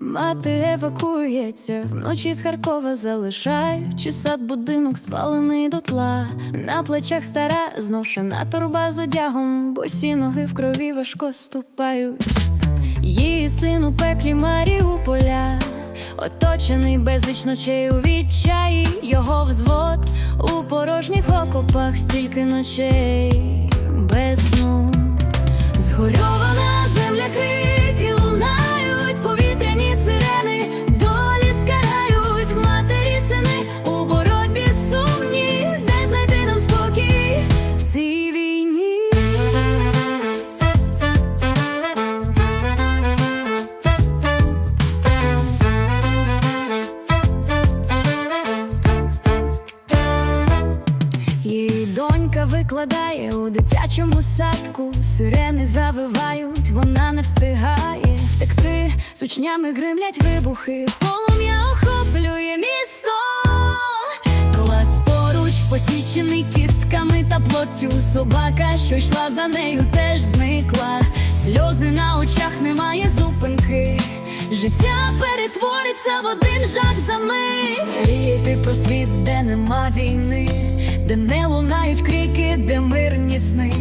Мати евакується, вночі з Харкова залишаючи сад будинок спалений дотла. На плечах стара зношена торба з одягом, босі ноги в крові важко ступають. Її син у пеклі Маріуполя, оточений безліч ночей у відчаї, його взвод у порожніх окопах стільки ночей без сну. Згорьована викладає у дитячому садку, сирени завивають, вона не встигає втекти, з учнями гримлять вибухи, полум'я охоплює місто. Клас поруч посічений кістками та плоттю. Собака, що йшла за нею, теж зникла. Сльози на очах немає зупинки. Життя перетвориться в один жах за мить. Мріяти про світ, де нема війни, де не лунають крики, де мирні сни,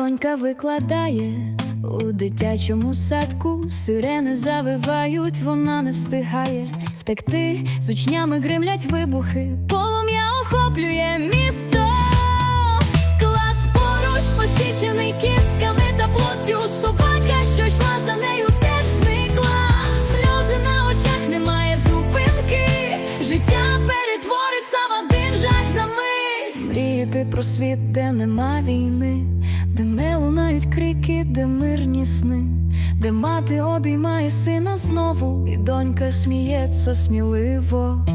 донька викладає у дитячому садку, сирени завивають, вона не встигає втекти. З учнями гримлять вибухи, полум'я охоплює місто. Про світ, де нема війни, де не лунають крики, де мирні сни, де мати обіймає сина знову, і донька сміється сміливо.